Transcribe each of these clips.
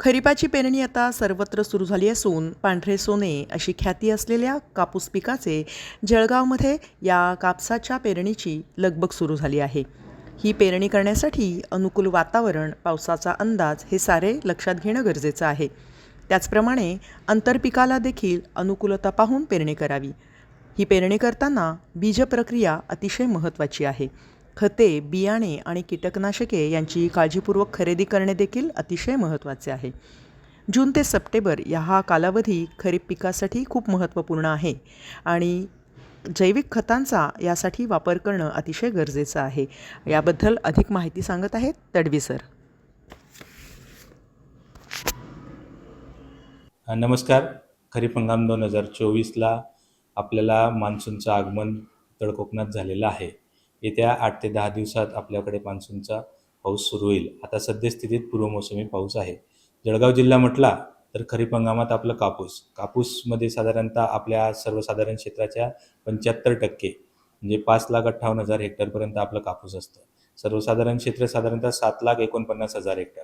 खरीपाची पेरणी आता सर्वत्र सुरू झाली असून पांढरे सोने अशी ख्याती असलेल्या कापूस पिकाचे जळगावमध्ये या कापसाच्या पेरणीची लगबग सुरू झाली आहे. ही पेरणी करण्यासाठी अनुकूल वातावरण पावसाचा अंदाज हे सारे लक्षात घेणं गरजेचं आहे. त्याचप्रमाणे आंतरपिकाला देखील अनुकूलता पाहून पेरणी करावी. ही पेरणी करताना बीजप्रक्रिया अतिशय महत्त्वाची आहे. खते बियाणे आणि कीटकनाशके यांची काळजीपूर्वक खरेदी करणे देखील अतिशय महत्त्वाचे आहे. जून ते सप्टेंबर या हा कालावधी खरीप पिकासाठी खूप महत्त्वपूर्ण आहे आणि जैविक खतांचा यासाठी वापर करणं अतिशय गरजेचं आहे. याबद्दल अधिक माहिती सांगत आहेत तडवी सर. नमस्कार. खरीप हंगाम दोन हजार चोवीसला आपल्याला मान्सूनचं आगमन उत्तर कोकणात झालेलं आहे. येत्या आठ ते दहा दिवसात आपल्याकडे मान्सूनचा पाऊस सुरू होईल. आता सद्यस्थितीत पूर्वमोसमी पाऊस आहे. जळगाव जिल्हा म्हटला तर खरीप हंगामात आपलं कापूस. कापूसमध्ये साधारणतः आपल्या सर्वसाधारण क्षेत्राच्या पंच्याहत्तर टक्के म्हणजे पाच लाख अठ्ठावन्न हजार हेक्टरपर्यंत आपलं कापूस असतं. सर्वसाधारण क्षेत्र साधारणतः सात लाख एकोणपन्नास हजार हेक्टर.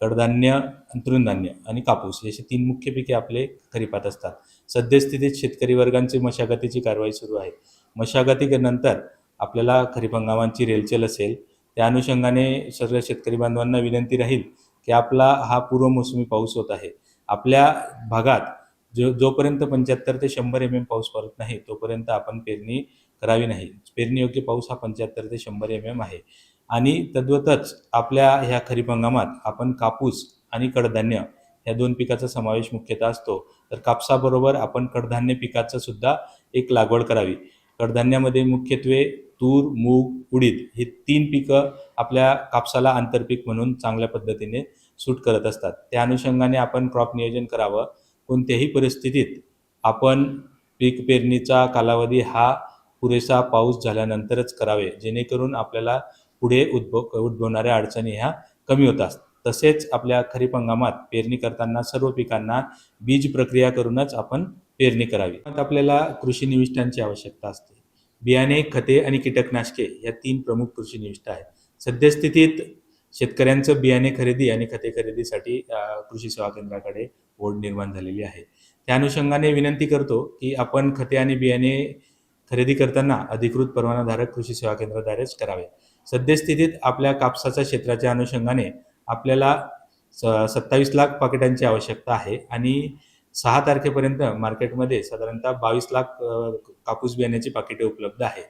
कडधान्य अंतरुणधान्य आणि कापूस असे तीन मुख्य पिके आपले खरीपात असतात. सद्यस्थितीत शेतकरी वर्गांची मशागतीची कारवाई सुरू आहे. मशागतीनंतर आपल्याला खरीप हंगामांची रेलचेल असेल त्या अनुषंगाने सर्व शेतकरी बांधवांना विनंती राहील की आपला हा पूर्वमोसमी पाऊस होत आहे. आपल्या भागात जो जोपर्यंत पंच्याहत्तर ते शंभर एम एम पाऊस पडत नाही तोपर्यंत आपण पेरणी करावी नाही. पेरणी योग्य पाऊस हा पंच्याहत्तर ते शंभर एम एम आहे. आणि तद्वतच आपल्या ह्या खरीप हंगामात आपण कापूस आणि कडधान्य ह्या दोन पिकाचा समावेश मुख्यतः असतो. तर कापसाबरोबर आपण कडधान्य पिकाचं सुद्धा एक लागवड करावी. कडधान्यामध्ये मुख्यत्वे तूर मूग उडीद ही तीन पिकं आपल्या कापसाला आंतरपीक म्हणून चांगल्या पद्धतीने सूट करत असतात. त्या अनुषंगाने आपण क्रॉप नियोजन करावं. कोणत्याही परिस्थितीत आपण पीक पेरणीचा कालावधी हा पुरेसा पाऊस झाल्यानंतरच करावे जेणेकरून आपल्याला पुढे उद्भव उद्भवणाऱ्या अडचणी ह्या कमी होतात तसेच आपल्या खरीप हंगामात पेरणी करताना सर्व पिकांना बीज प्रक्रिया करूनच आपण पेरणी करावी. आपल्याला कृषी निविष्ठांची आवश्यकता असते. बियाणे खते आणि कीटकनाशके या तीन प्रमुख कृषी निविष्ठा आहेत. सद्यस्थितीत शेतकऱ्यांचं बियाणे खरेदी आणि खते खरेदीसाठी कृषी सेवा केंद्राकडे ओढ निर्माण झालेली आहे. त्या अनुषंगाने विनंती करतो की आपण खते आणि बियाणे खरेदी करताना अधिकृत परवानाधारक कृषी सेवा केंद्राद्वारेच करावे. सद्यस्थितीत आपल्या कापसाच्या क्षेत्राच्या अनुषंगाने आपल्याला स सत्तावीस लाख पाकिटांची आवश्यकता आहे आणि सहा तारखेपर्यंत मार्केटमध्ये साधारणतः बावीस लाख कापूस बियाण्याची पाकिटे उपलब्ध आहे.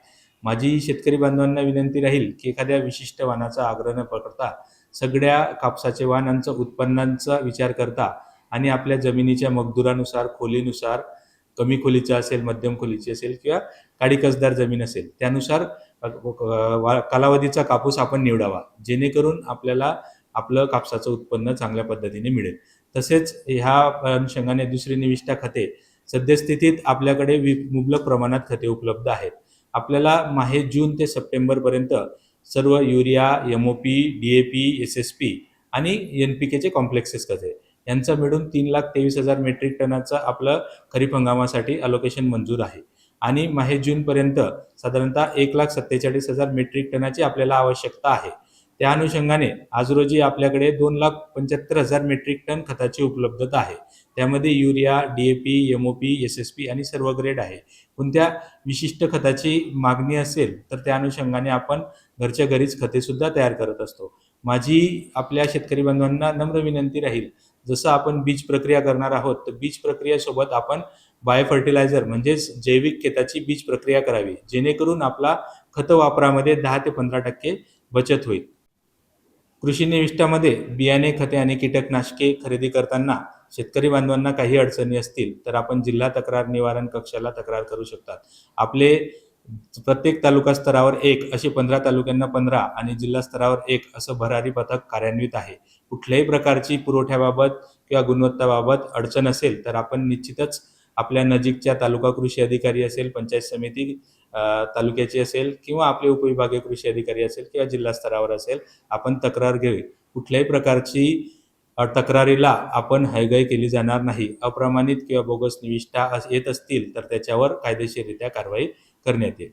माझी शेतकरी बांधवांना विनंती राहील की एखाद्या विशिष्ट वाहनाचा आग्रह न पकडता सगळ्या कापसाचे वाहनांचं उत्पन्नांचा विचार करता आणि आपल्या जमिनीच्या मगदुरानुसार खोलीनुसार कमी खोलीचं असेल मध्यम खोलीची असेल किंवा काडी कसदार जमीन असेल त्यानुसार वा- कालावधीचा कापूस आपण निवडावा जेणेकरून आपल्याला आपलं कापसाचं उत्पन्न चांगल्या पद्धतीने मिळेल. तसेच ह्या अनुषंगाने दुसरी निविष्ठा खते सद्यस्थितीत आपल्याकडे वि मुबलक प्रमाणात खते उपलब्ध आहेत. आपल्याला माहे जून ते सप्टेंबरपर्यंत सर्व urea M O P D A P S S P आणि एन पी केचे कॉम्प्लेक्सेस खते. यांचा मिळून तीन लाख तेवीस हजार मेट्रिक टनाचं आपलं खरीप हंगामासाठी अलोकेशन मंजूर आहे. आणि माहे जूनपर्यंत साधारणतः एक लाख सत्तेचाळीस हजार मेट्रिक टनाची आपल्याला आवश्यकता आहे. त्या अनुषंगाने आज रोजी आपल्याकडे दोन लाख पंच्याहत्तर हजार मेट्रिक टन खताची उपलब्धता आहे. त्यामध्ये urea D A P M O P S S P आणि सर्व ग्रेड आहे. कोणत्या विशिष्ट खताची मागणी असेल तर त्या अनुषंगाने आपण घरच्या घरीच खतेसुद्धा तयार करत असतो. माझी आपल्या शेतकरी बांधवांना नम्र विनंती राहील जसं आपण बीज प्रक्रिया करणार आहोत तर बीज प्रक्रियेसोबत आपण बायोफर्टिलायझर म्हणजेच जैविक खेताची बीज प्रक्रिया करावी जेणेकरून आपला खत वापरामध्ये दहा ते पंधरा टक्के बचत होईल. कृषी निविष्ठामध्ये बियाणे खते आणि कीटकनाशके खरेदी करताना शेतकरी बांधवांना काही अडचणी असतील तर आपण जिल्हा तक्रार निवारण कक्षाला तक्रार करू शकतात. आपले प्रत्येक तालुका स्तरावर एक असे पंधरा तालुक्यांना पंधरा आणि जिल्हा स्तरावर एक असं भरारी पथक कार्यान्वित आहे. कुठल्याही प्रकारची पुरवठ्याबाबत किंवा गुणवत्ताबाबत अडचण असेल तर आपण निश्चितच आपल्या नजीकच्या तालुका कृषी अधिकारी असेल पंचायत समिती तालुक्याची असेल किंवा आपले उपविभागीय कृषी अधिकारी असेल किंवा जिल्हा स्तरावर असेल आपण तक्रार घ्यावी कुठल्याही प्रकारची तक्रारीला आपण हयगय केली जाणार नाही. अप्रमाणित किंवा बोगस निविष्ठा अस- येत असतील तर त्याच्यावर कायदेशीररित्या कारवाई करण्यात येईल.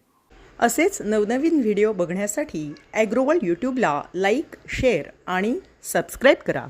असेच नवनवीन व्हिडिओ बघण्यासाठी ॲग्रोवल यूट्यूबला लाईक शेअर आणि सबस्क्राईब करा.